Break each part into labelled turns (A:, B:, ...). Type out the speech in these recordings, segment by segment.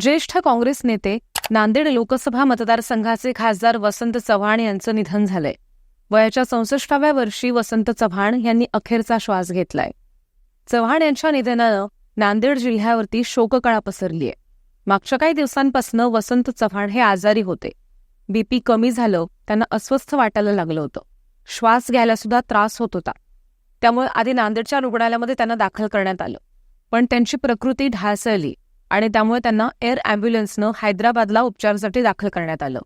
A: ज्येष्ठ काँग्रेस नेते नांदेड लोकसभा मतदारसंघाचे खासदार वसंत चव्हाण यांचं निधन झालंय. वयाच्या चौसष्टाव्या वर्षी वसंत चव्हाण यांनी अखेरचा श्वास घेतलाय. चव्हाण यांच्या निधनानं नांदेड जिल्ह्यावरती शोककळा पसरलीय. मागच्या काही दिवसांपासून वसंत चव्हाण हे आजारी होते. बीपी कमी झालं त्यांना अस्वस्थ वाटायला लागलं होतं. श्वास घ्यायला सुद्धा त्रास होत होता. त्यामुळे आधी नांदेडच्या रुग्णालयामध्ये त्यांना दाखल करण्यात आलं. पण त्यांची प्रकृती ढासळली. आणि त्यामुळे त्यांना एअर अँब्युलन्सनं हैदराबादला उपचारासाठी दाखल करण्यात आलं.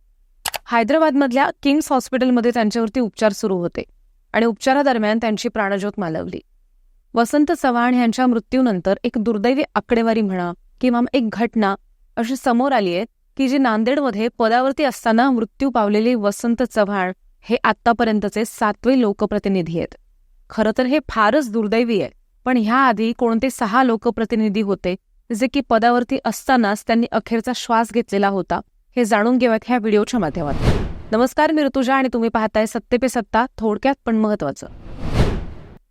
A: हैदराबादमधल्या किंग्स हॉस्पिटलमध्ये त्यांच्यावरती उपचार सुरू होते आणि उपचारादरम्यान त्यांची प्राणज्योत मालवली. वसंत चव्हाण यांच्या मृत्यूनंतर एक दुर्दैवी आकडेवारी म्हणा किंवा एक घटना अशी समोर आली आहे की जी नांदेडमध्ये पदावरती असताना मृत्यू पावलेले वसंत चव्हाण हे आतापर्यंतचे सातवे लोकप्रतिनिधी आहेत. खरं तर हे फारच दुर्दैवी आहे पण ह्याआधी कोणते सहा लोकप्रतिनिधी होते जे की पदावरती असतानाच त्यांनी अखेरचा श्वास घेतलेला होता. हे जाणून घेऊयात ह्या व्हिडिओच्या माध्यमातून नमस्कार मी ऋतुजा आणि तुम्ही पाहताय सत्ते पे सत्ता थोडक्यात पण महत्वाचं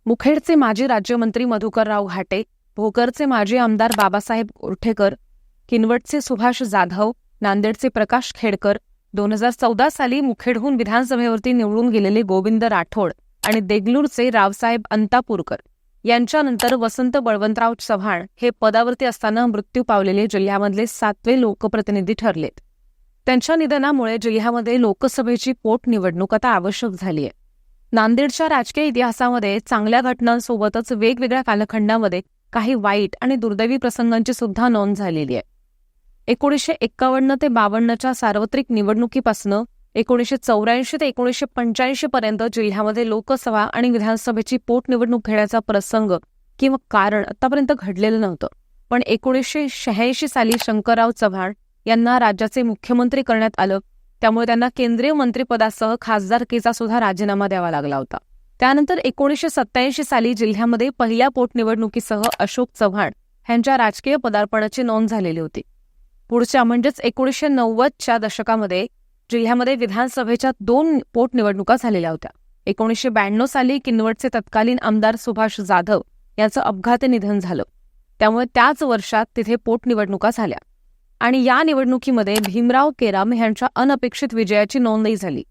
A: मुखेडचे माजी राज्यमंत्री मधुकरराव घाटे भोकरचे माजी आमदार बाबासाहेब गोरठेकर किनवटचे सुभाष जाधव नांदेडचे प्रकाश खेडकर दोन हजार चौदा साली मुखेडहून विधानसभेवरती निवडून गेलेले गोविंद राठोड आणि देगलूरचे रावसाहेब अंतापूरकर. यांच्यानंतर वसंत बळवंतराव चव्हाण हे पदावरती असताना मृत्यू पावलेले जिल्ह्यामधले सातवे लोकप्रतिनिधी ठरलेत. त्यांच्या निधनामुळे जिल्ह्यामध्ये लोकसभेची पोटनिवडणूक आता आवश्यक झाली आहे नांदेडच्या राजकीय इतिहासामध्ये चांगल्या घटनांसोबतच वेगवेगळ्या कालखंडामध्ये काही वाईट आणि दुर्दैवी प्रसंगांची सुद्धा नोंद झालेली आहे एकोणीसशे एक्कावन्न ते बावन्नच्या सार्वत्रिक निवडणुकीपासून एकोणीसशे चौऱ्याऐंशी ते एकोणीसशे पंच्याऐंशी पर्यंत जिल्ह्यामध्ये लोकसभा आणि विधानसभेची पोटनिवडणूक घेण्याचा प्रसंग किंवा कारण आतापर्यंत घडलेलं नव्हतं. पण एकोणीसशे शहाऐंशी साली शंकरराव चव्हाण यांना राज्याचे मुख्यमंत्री करण्यात आलं त्यामुळे त्यांना केंद्रीय मंत्रिपदासह खासदारकीचा सुद्धा राजीनामा द्यावा लागला होता. त्यानंतर एकोणीसशे सत्याऐंशी साली जिल्ह्यामध्ये पहिल्या पोटनिवडणुकीसह अशोक चव्हाण यांच्या राजकीय पदार्पणाची नोंद झालेली होती. पुढच्या म्हणजेच एकोणीसशे नव्वदच्या दशकामध्ये जिल्ह्यामध्ये विधानसभेच्या दोन पोटनिवडणुका झालेल्या होत्या. एकोणीसशे ब्याण्णव साली किनवटचे तत्कालीन आमदार सुभाष जाधव यांचं अपघाती निधन झालं. त्यामुळे त्याच वर्षात तिथे पोटनिवडणुका झाल्या. आणि या निवडणुकीमध्ये भीमराव केराम यांच्या अनपेक्षित विजयाची नोंदही झाली.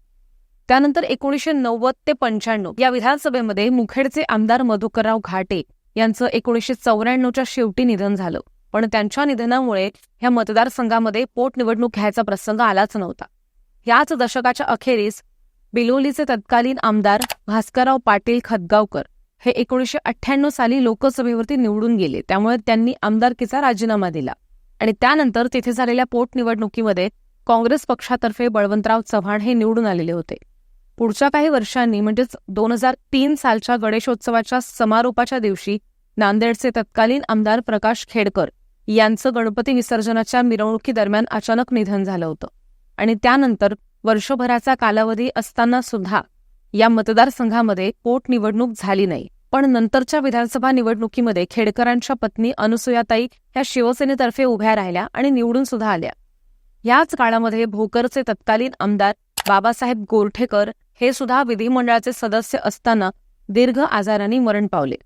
A: त्यानंतर एकोणीसशे नव्वद ते पंच्याण्णव या विधानसभेमध्ये मुखेडचे आमदार मधुकरराव घाटे यांचं एकोणीसशे चौऱ्याण्णवच्या शेवटी निधन झालं. पण त्यांच्या निधनामुळे ह्या मतदारसंघामध्ये पोटनिवडणूक घ्यायचा प्रसंग आलाच नव्हता. याच दशकाच्या अखेरीस बिलोलीचे तत्कालीन आमदार भास्करराव पाटील खतगावकर हे एकोणीसशे अठ्ठ्याण्णव साली लोकसभेवरती निवडून गेले. त्यामुळे त्यांनी आमदारकीचा राजीनामा दिला. आणि त्यानंतर तिथे झालेल्या पोटनिवडणुकीमध्ये काँग्रेस पक्षातर्फे बळवंतराव चव्हाण हे निवडून आलेले होते. पुढच्या काही वर्षांनी म्हणजेच दोन हजार तीन सालच्या गणेशोत्सवाच्या समारोपाच्या दिवशी नांदेडचे तत्कालीन आमदार प्रकाश खेडकर यांचं गणपती विसर्जनाच्या मिरवणुकीदरम्यान अचानक निधन झालं होतं. आणि त्यानंतर वर्षभराचा कालावधी असताना सुद्धा या मतदारसंघामध्ये पोटनिवडणूक झाली नाही. पण नंतरच्या विधानसभा निवडणुकीमध्ये खेडकरांच्या पत्नी अनुसुयाताई ह्या शिवसेनेतर्फे उभ्या राहिल्या आणि निवडून सुद्धा आल्या. याच काळामध्ये भोकरचे तत्कालीन आमदार बाबासाहेब गोरठेकर हे सुद्धा विधिमंडळाचे सदस्य असताना दीर्घ आजाराने मरण पावले.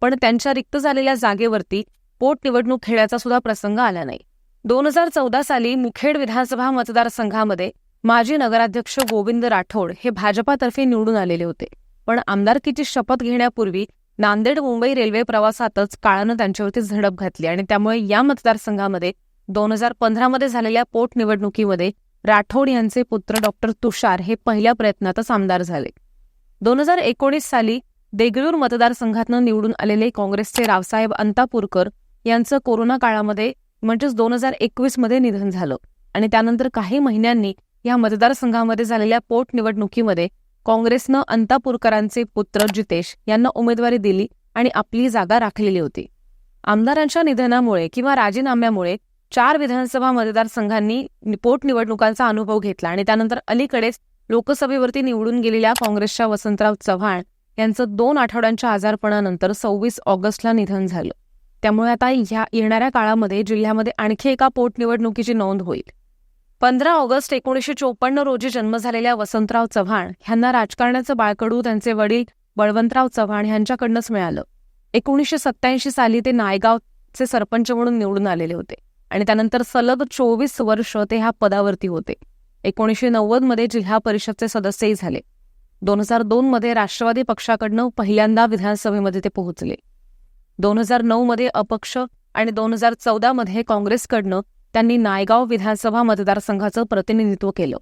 A: पण त्यांच्या रिक्त झालेल्या जागेवरती पोटनिवडणूक खेळाचा सुद्धा प्रसंग आला नाही. दोन हजार चौदा साली मुखेड विधानसभा मतदारसंघामध्ये माजी नगराध्यक्ष गोविंद राठोड हे भाजपातर्फे निवडून आलेले होते. पण आमदारकीची शपथ घेण्यापूर्वी नांदेड मुंबई रेल्वे प्रवासातच काळानं त्यांच्यावरती झडप घातली आणि त्यामुळे या मतदारसंघामध्ये दोन हजार पंधरामध्ये झालेल्या पोटनिवडणुकीमध्ये राठोड यांचे पुत्र डॉक्टर तुषार हे पहिल्या प्रयत्नातच आमदार झाले. दोन हजार एकोणीस साली देगलूर मतदारसंघातनं निवडून आलेले काँग्रेसचे रावसाहेब अंतापूरकर यांचं कोरोना काळामध्ये म्हणजेच दोन हजार एकवीसमध्ये निधन झालं. आणि त्यानंतर काही महिन्यांनी या मतदारसंघामध्ये झालेल्या पोटनिवडणुकीमध्ये काँग्रेसनं अंतापूरकरांचे पुत्र जितेश यांना उमेदवारी दिली आणि आपली जागा राखलेली होती. आमदारांच्या निधनामुळे किंवा राजीनाम्यामुळे चार विधानसभा मतदारसंघांनी पोटनिवडणुकांचा अनुभव घेतला आणि त्यानंतर अलीकडेच लोकसभेवरती निवडून गेलेल्या काँग्रेसच्या वसंतराव चव्हाण यांचं दोन आठवड्यांच्या आजारपणानंतर सव्वीस ऑगस्टला निधन झालं. त्यामुळे आता ह्या येणाऱ्या काळामध्ये जिल्ह्यामध्ये आणखी एका पोटनिवडणुकीची नोंद होईल. पंधरा ऑगस्ट एकोणीसशे चोपन्न रोजी जन्म झालेल्या वसंतराव चव्हाण यांना राजकारणाचं बाळकडू त्यांचे वडील बळवंतराव चव्हाण यांच्याकडनंच मिळालं. एकोणीसशे सत्याऐंशी साली ते नायगावचे सरपंच म्हणून निवडून आलेले होते आणि त्यानंतर सलग चोवीस वर्ष ते ह्या पदावरती होते. एकोणीसशे नव्वदमध्ये जिल्हा परिषदचे सदस्यही झाले. दोन हजार दोनमध्ये राष्ट्रवादी पक्षाकडनं पहिल्यांदा विधानसभेमध्ये ते पोहोचले. दोन हजार नऊमध्ये अपक्ष आणि दोन हजार चौदामध्ये काँग्रेसकडनं त्यांनी नायगाव विधानसभा मतदारसंघाचं प्रतिनिधित्व केलं.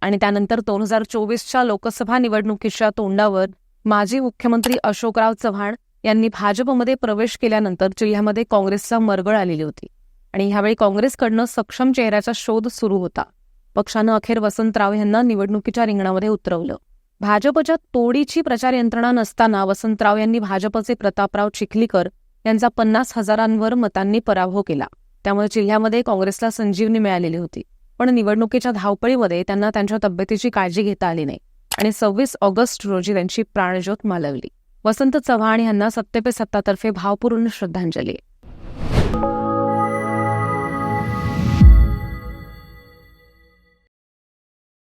A: आणि त्यानंतर दोन हजार चोवीसच्या लोकसभा निवडणुकीच्या तोंडावर माजी मुख्यमंत्री अशोकराव चव्हाण यांनी भाजपमध्ये प्रवेश केल्यानंतर जिल्ह्यामध्ये काँग्रेसचा मरगळ आलेली होती. आणि ह्यावेळी काँग्रेसकडनं सक्षम चेहऱ्याचा शोध सुरू होता. पक्षानं अखेर वसंतराव यांना निवडणुकीच्या रिंगणामध्ये उतरवलं. भाजपच्या तोडीची प्रचार यंत्रणा नसताना वसंतराव यांनी भाजपचे प्रतापराव चिखलीकर यांचा पन्नास हजारांवर मतांनी पराभव केला. त्यामुळे जिल्ह्यामध्ये काँग्रेसला संजीवनी मिळालेली होती. पण निवडणुकीच्या धावपळीमध्ये त्यांना त्यांच्या तब्येतीची काळजी घेता आली नाही. आणि सव्वीस ऑगस्ट रोजी त्यांची प्राणज्योत मालवली. वसंत चव्हाण यांना सत्तेपे सत्तातर्फे भावपूर्ण श्रद्धांजली.